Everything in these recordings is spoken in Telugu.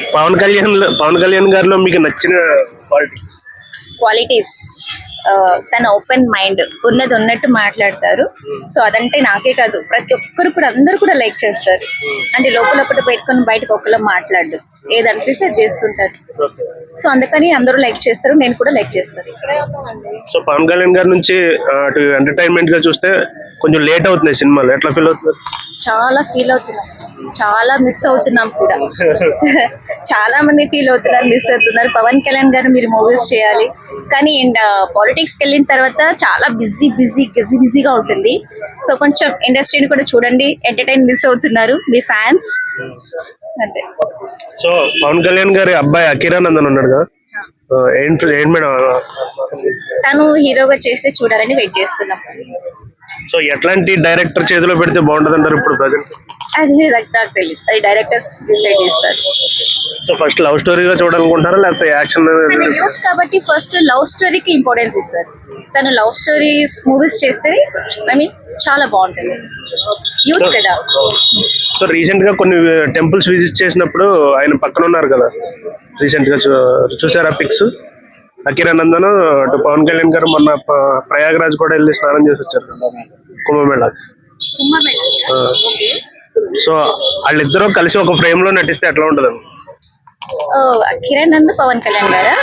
పవన్ కళ్యాణ్ పవన్ కళ్యాణ్ గారిలో మీకు నచ్చిన క్వాలిటీస్ క్వాలిటీస్ తన ఓపెన్ మైండ్ ఉన్నది ఉన్నట్టు మాట్లాడతారు. సో అదంటే నాకే కాదు ప్రతి ఒక్కరు కూడా అందరు కూడా లైక్ చేస్తారు. అంటే లోపల ఒకటి పెట్టుకొని బయటకు ఒకళ్ళు మాట్లాడు ఏది అనిపిస్తే అది చేస్తుంటారు. సో అందుకని అందరూ లైక్ చేస్తారు నేను కూడా లైక్ చేస్తాను. సో పవన్ కళ్యాణ్ గారి నుంచి అటు ఎంటర్టైన్మెంట్గా చూస్తే కొంచెం లేట్ అవుతున్నాయి సినిమాలు. ఎట్లా ఫీల్ అవుతుంది? చాలా ఫీల్ అవుతున్నాం చాలా మిస్ అవుతున్నాం కూడా. చాలా మంది ఫీల్ అవుతున్నారు మిస్ అవుతున్నారు. పవన్ కళ్యాణ్ గారు మీరు మూవీస్ చేయాలి. కానీ అండ్ పాలిటిక్స్కి వెళ్ళిన తర్వాత చాలా బిజీ బిజీ బిజీ బిజీగా ఉంటుంది. సో కొంచెం ఇండస్ట్రీని కూడా చూడండి. ఎంటర్టైన్ మిస్ అవుతున్నారు మీ ఫ్యాన్స్ అంతే సో పవన్ కళ్యాణ్ గారి అబ్బాయి అకిరానందన్ ఉన్నాడు కదా? తను హీరోగా చేస్తే చూడాలని వెయిట్ చేస్తున్నాం. సో ఎట్లాంటి డైరెక్టర్ చేతిలో పెడితే బాగుంటది అంటారు ఇప్పుడు ప్రజెంట్ అది నాకు తెలియదు అది డైరెక్టర్స్ డిసైడ్ చేస్తారు. సో ఫస్ట్ లవ్ స్టోరీగా చూడాలనుకుంటారా లేకపోతే యాక్షన్? యూత్ కాబట్టి ఫస్ట్ లవ్ స్టోరీకి ఇంపార్టెన్స్ ఇస్తారు. తను లవ్ స్టోరీస్ మూవీస్ చేస్తే ఐ మీన్ చాలా బాగుంటుంది. యూత్ కదా. సో రీసెంట్గా కొన్ని టెంపుల్స్ విజిట్ చేసినప్పుడు ఆయన పక్కన ఉన్నారు కదా. రీసెంట్గా చూసారా పిక్స్? అకిరానందన్ అటు పవన్ కళ్యాణ్ గారు మొన్న ప్రయాగరాజ్ కూడా వెళ్ళి స్నానం చేసి వచ్చారు. కుంభమేళ. సో వాళ్ళిద్దరూ కలిసి ఒక ఫ్రేమ్లో నటిస్తే ఎట్లా ఉంటది? కిరణ్ పవన్ కళ్యాణ్ గారా?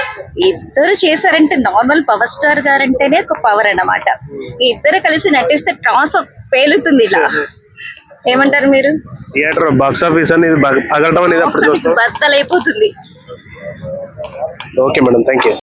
ఇద్దరు చేశారంటే నార్మల్ పవర్ స్టార్ గారంటేనే ఒక పవర్ అన్నమాట. ఇద్దరు కలిసి నటిస్తే ట్రాన్స్ఫర్ పేలుతుంది ఇలా. ఏమంటారు మీరు? థియేటర్ బాక్స్ ఆఫీస్ అనేది పగలటం అనేది అప్పుడు బద్దలైపోతుంది. Okay madam thank you